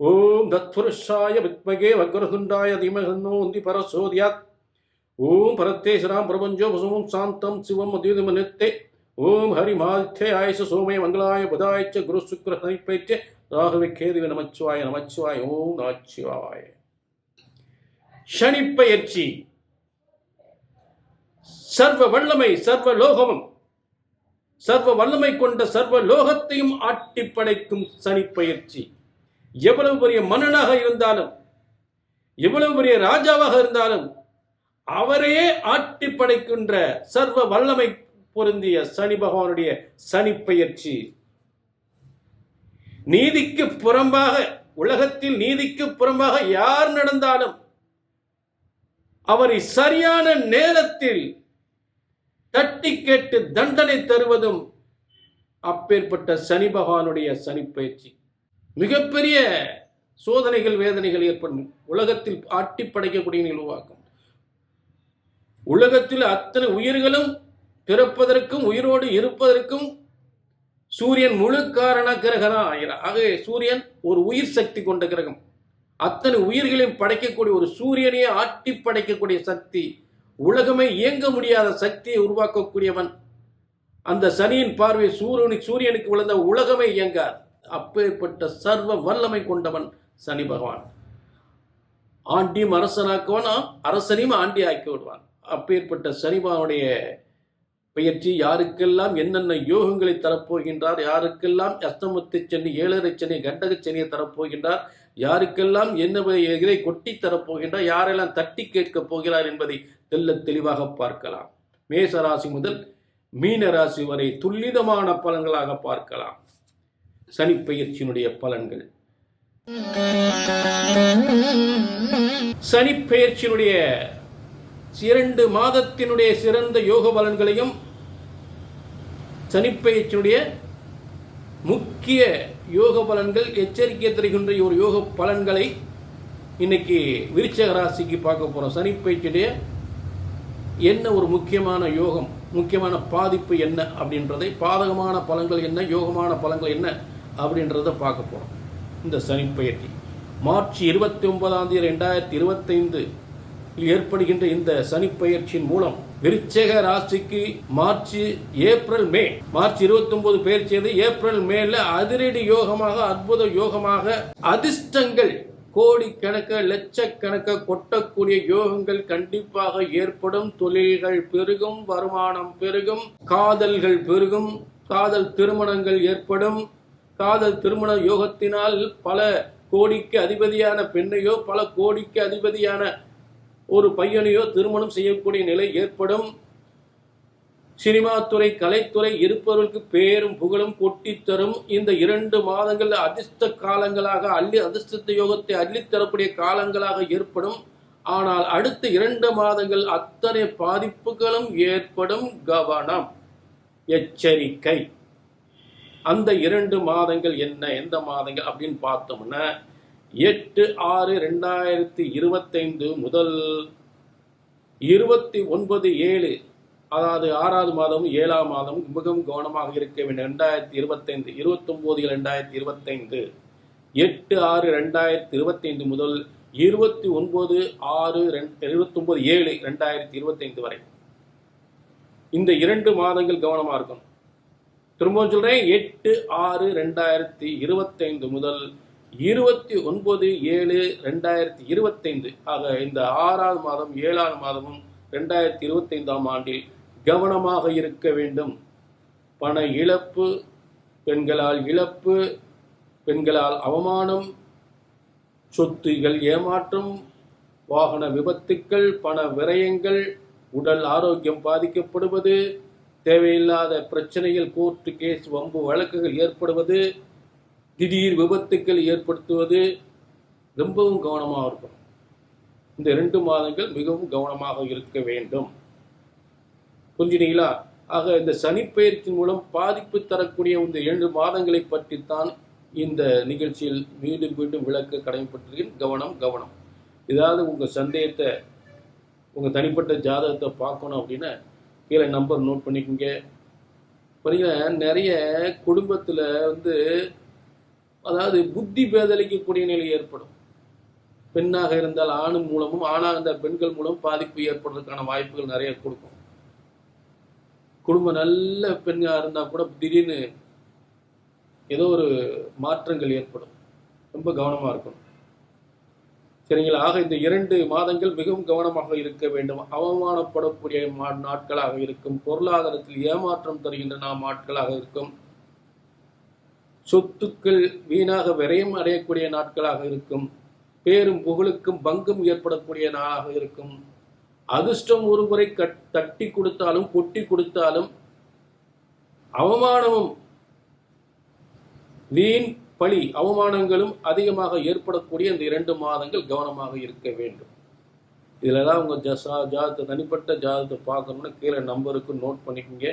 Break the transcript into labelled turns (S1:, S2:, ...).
S1: ஓம் தத்புருஷாய வித்மகே வக்ரதுண்டாய தீமகன்னோ உந்தி பரசோதியாத். ஓம் பரத்தேசராம் பிரபஞ்சோ வசுமம் சாந்தம் சிவம் அத்யுதமனித்தே ஓம் ஹரிமாதித்யாய ச சோமய மங்களாய புதாய்ச்ச குரு சுக்ர சனிப்பைச்ச ராகவே கேதுவி நமச்சிவாய நமச்சிவாய. ஓம் நமச்சிவாய. சனிப்பெயர்ச்சி சர்வ வல்லமை சர்வ லோகமும் சர்வ வல்லமை கொண்ட சர்வ லோகத்தையும் ஆட்டி படைக்கும் சனிப்பெயர்ச்சி எவ்வளவு பெரிய மன்னனாக இருந்தாலும் எவ்வளவு பெரிய ராஜாவாக இருந்தாலும் அவரையே ஆட்டி படைக்கின்ற சர்வ வல்லமை பொருந்திய சனி பகவானுடைய சனிப்பெயர்ச்சி. நீதிக்கு புறம்பாக உலகத்தில் நீதிக்கு புறம்பாக யார் நடந்தாலும் அவரை சரியான நேரத்தில் தட்டி கேட்டு தண்டனை தருவதும் அப்பேற்பட்ட சனி பகவானுடைய சனிப்பயிற்சி மிகப்பெரிய சோதனைகள் வேதனைகள் ஏற்படும். உலகத்தில் ஆட்டி படைக்கக்கூடிய நிகழ்வாக்கும் உலகத்தில் அத்தனை உயிர்களும் பிறப்பதற்கும் உயிரோடு இருப்பதற்கும் சூரியன் முழு காரண கிரகதான் ஆகிறார். ஆகவே சூரியன் ஒரு உயிர் சக்தி கொண்ட கிரகம். அத்தனை உயிர்களையும் படைக்கக்கூடிய ஒரு சூரியனையே ஆட்டி படைக்கக்கூடிய சக்தி உலகமே இயங்க முடியாத சக்தியை உருவாக்கக்கூடியவன். அந்த சனியின் பார்வை சூரியனுக்கு சூரியனுக்கு விழுந்த உலகமே இயங்காது. அப்பேற்பட்ட சர்வ வல்லமை கொண்டவன் சனி பகவான். ஆண்டியும் அரசனாக்குவான்? அரசனையும் ஆண்டி ஆக்கி விடுவான். அப்பேற்பட்ட சனிபாவுடைய பயிற்சி யாருக்கெல்லாம் என்னென்ன யோகங்களை தரப்போகின்றார் யாருக்கெல்லாம் அஸ்தமத்து சனி ஏழரை சனி கண்டக சனியை தரப்போகின்றார் யாருக்கெல்லாம் என்ன இதை கொட்டி தரப்போகின்றார் யாரெல்லாம் தட்டி கேட்கப் போகிறார் என்பதை தெல்ல தெளிவாக பார்க்கலாம். மேச ராசி முதல் மீன ராசி வரை துல்லிதமான பலன்களாக பார்க்கலாம். சனி பெயர்ச்சியினுடைய பலன்கள். சனி பெயர்ச்சியினுடைய இரண்டு மாதத்தினுடைய சிறந்த யோக பலன்களையும் சனிப்பெயர்ச்சியினுடைய முக்கிய யோக பலன்கள் எச்சரிக்கை தருகின்ற ஒரு யோக பலன்களை இன்னைக்கு விருச்சக ராசிக்கு பார்க்க போறோம். சனிப்பெயர்ச்சியுடைய என்ன ஒரு முக்கியமான யோகம் முக்கியமான பாதிப்பு என்ன அப்படின்றதை பாதகமான பலன்கள் என்ன யோகமான பலன்கள் என்ன அப்படின்றத பார்க்க போகிறோம் இந்த சனிப்பெயர்ச்சி மார்ச் இருபத்தி ஒன்பதாம் தேதி ரெண்டாயிரத்தி இருபத்தைந்து ஏற்படுகின்ற இந்த சனிப்பெயர்ச்சியின் மூலம் விருச்சக ராசிக்கு மார்ச் ஏப்ரல் மே. மார்ச் இருபத்தி ஒன்பது பெயர் ஏப்ரல் மேல அதிரடி யோகமாக அற்புத யோகமாக அதிர்ஷ்டங்கள் கோடிக்கணக்க லட்சக்கணக்க கொட்டக்கூடிய யோகங்கள் கண்டிப்பாக ஏற்படும். தொழில்கள் பெருகும் வருமானம் பெருகும் காதல்கள் பெருகும் காதல் திருமணங்கள் ஏற்படும். காதல் திருமண யோகத்தினால் பல கோடிக்கு அதிபதியான பெண்ணையோ பல கோடிக்கு அதிபதியான ஒரு பையனையோ திருமணம் செய்யக்கூடிய நிலை ஏற்படும். சினிமா துறை கலைத்துறை இருப்பவர்களுக்கு பேரும் புகழும் கொட்டித் தரும். இந்த இரண்டு மாதங்கள் அதிர்ஷ்ட காலங்களாக அள்ளி அதிர்ஷ்ட யோகத்தை அள்ளித்தரக்கூடிய காலங்களாக ஏற்படும். ஆனால் அடுத்த இரண்டு மாதங்கள் அத்தனை பாதிப்புகளும் ஏற்படும். கவனம் எச்சரிக்கை. அந்த இரண்டு மாதங்கள் என்ன எந்த மாதங்கள் அப்படின்னு பார்த்தோம்னா எட்டு ஆறு ரெண்டாயிரத்தி இருபத்தைந்து முதல் இருபத்தி ஒன்பது ஏழு அதாவது ஆறாவது மாதமும் ஏழாம் மாதமும் மிகவும் கவனமாக இருக்க வேண்டும். ரெண்டாயிரத்தி இருபத்தைந்து இருபத்தொம்போது ரெண்டாயிரத்தி இருபத்தைந்து எட்டு ஆறு ரெண்டாயிரத்தி இருபத்தைந்து முதல் இருபத்தி ஒன்பது ஆறு இருபத்தொன்பது ஏழு ரெண்டாயிரத்தி இருபத்தைந்து வரை. இந்த இரண்டு மாதங்கள் கவனமாக இருக்கும் திரும்பவும் சொல்றேன். எட்டு ஆறு ரெண்டாயிரத்தி இருபத்தைந்து முதல் இருபத்தி ஒன்பது ஏழு ரெண்டாயிரத்தி இருபத்தைந்து. ஆக இந்த ஆறாவது மாதம் ஏழாவது மாதமும் ரெண்டாயிரத்தி இருபத்தைந்தாம் ஆண்டில் கவனமாக இருக்க வேண்டும். பண இழப்பு பெண்களால் இழப்பு பெண்களால் அவமானம் சொத்துகள் ஏமாற்றம் வாகன விபத்துக்கள் பண விரயங்கள் உடல் ஆரோக்கியம் பாதிக்கப்படுவது தேவையில்லாத பிரச்சனைகள் கோர்ட்டு கேஸ் வம்பு வழக்குகள் ஏற்படுவது திடீர் விபத்துக்கள் ஏற்படுத்துவது ரொம்பவும் கவனமாக இருக்கும் இந்த ரெண்டு மாதங்கள் மிகவும் கவனமாக இருக்க வேண்டும். புரிஞ்சுனீங்களா? ஆக இந்த சனிப்பெயர்ச்சியின் மூலம் பாதிப்பு தரக்கூடிய இந்த ஏழு மாதங்களை பற்றித்தான் இந்த நிகழ்ச்சியில் மீண்டும் மீண்டும் விளக்க கடமைப்பட்டிருக்கேன். கவனம் கவனம். ஏதாவது உங்கள் சந்தேகத்தை உங்கள் தனிப்பட்ட ஜாதகத்தை பார்க்கணும் அப்படின்னா கீழே நம்பர் நோட் பண்ணிக்கோங்க. பார்த்தீங்கன்னா நிறைய குடும்பத்தில் வந்து அதாவது புத்தி பேதலிக்கக்கூடிய நிலை ஏற்படும். பெண்ணாக இருந்தால் ஆண் மூலமும் ஆணாக இருந்தால் பெண்கள் மூலம் பாதிப்பு ஏற்படுறதுக்கான வாய்ப்புகள் நிறைய கொடுக்கும். குடும்பம் நல்ல பெண்ணாக இருந்தால் கூட திடீர்னு ஏதோ ஒரு மாற்றங்கள் ஏற்படும். ரொம்ப கவனமாக இருக்கணும். சரிங்களா? ஆக இந்த இரண்டு மாதங்கள் மிகவும் கவனமாக இருக்க வேண்டும். அவமானப்படக்கூடிய நாட்களாக இருக்கும். பொருளாதாரத்தில் ஏமாற்றம் தருகின்ற நாம் நாட்களாக இருக்கும். சொத்துக்கள் வீணாக விரயம் அடையக்கூடிய நாட்களாக இருக்கும். பேரும் புகழுக்கும் பங்கும் ஏற்படக்கூடிய நாளாக இருக்கும். அதிர்ஷ்டம் ஒருமுறை கட் தட்டி கொடுத்தாலும் கொட்டி கொடுத்தாலும் அவமானமும் வீண் பழி அவமானங்களும் அதிகமாக ஏற்படக்கூடிய இந்த இரண்டு மாதங்கள் கவனமாக இருக்க வேண்டும். இதில் தான் உங்கள் ஜசா ஜாதத்தை தனிப்பட்ட ஜாதத்தை பார்க்கணும்னா கீழே நம்பருக்கு நோட் பண்ணிக்கோங்க.